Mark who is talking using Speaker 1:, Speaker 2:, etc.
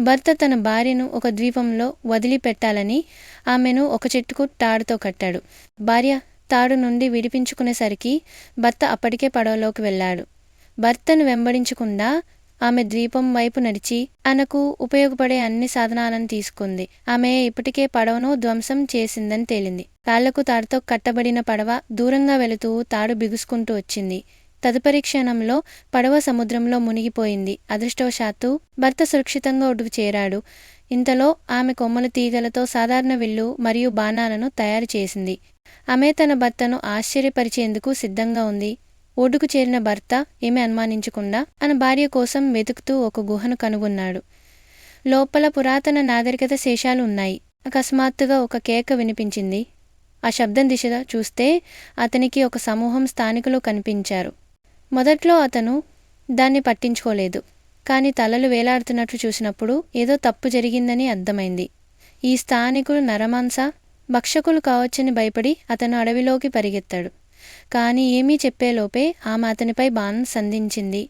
Speaker 1: భర్త తన భార్యను ఒక ద్వీపంలో వదిలిపెట్టాలని ఆమెను ఒక చెట్టుకు తాడుతో కట్టాడు. భార్య తాడు నుండి విడిపించుకునేసరికి భర్త అప్పటికే పడవలోకి వెళ్ళాడు. భర్తను వెంబడించకుండా ఆమె ద్వీపం వైపు నడిచి ఆమెకు ఉపయోగపడే అన్ని సాధనాలను తీసుకుంది. ఆమె ఇప్పటికే పడవను ధ్వంసం చేసిందని తేలింది. కాళ్ళకు తాడుతో కట్టబడిన పడవ దూరంగా వెళుతూ తాడు బిగుసుకుంటూ వచ్చింది. తదుపరి క్షణంలో పడవ సముద్రంలో మునిగిపోయింది. అదృష్టవశాత్తు భర్త సురక్షితంగా ఒడ్డుకు చేరాడు. ఇంతలో ఆమె కొమ్మల తీగలతో సాధారణ విల్లు మరియు బాణాలను తయారు చేసింది. ఆమె తన భర్తను ఆశ్చర్యపరిచేందుకు సిద్ధంగా ఉంది. ఒడ్డుకు చేరిన భర్త ఏమీ అనుమానించకుండా తన భార్య కోసం వెతుకుతూ ఒక గుహను కనుగొన్నాడు. లోపల పురాతన నాగరికత శేషాలు ఉన్నాయి. అకస్మాత్తుగా ఒక కేక వినిపించింది. ఆ శబ్దం దిశ చూస్తే అతనికి ఒక సమూహం స్థానికులు కనిపించారు. మొదట్లో అతను దాన్ని పట్టించుకోలేదు కానీ తలలు వేలాడుతున్నట్లు చూసినప్పుడు ఏదో తప్పు జరిగిందని అర్థమైంది. ఈ స్థానికులు నరమాంస భక్షకులు కావచ్చని భయపడి అతను అడవిలోకి పరిగెత్తాడు. కానీ ఏమీ చెప్పేలోపే ఆమె అతనిపై బాణం సంధించింది.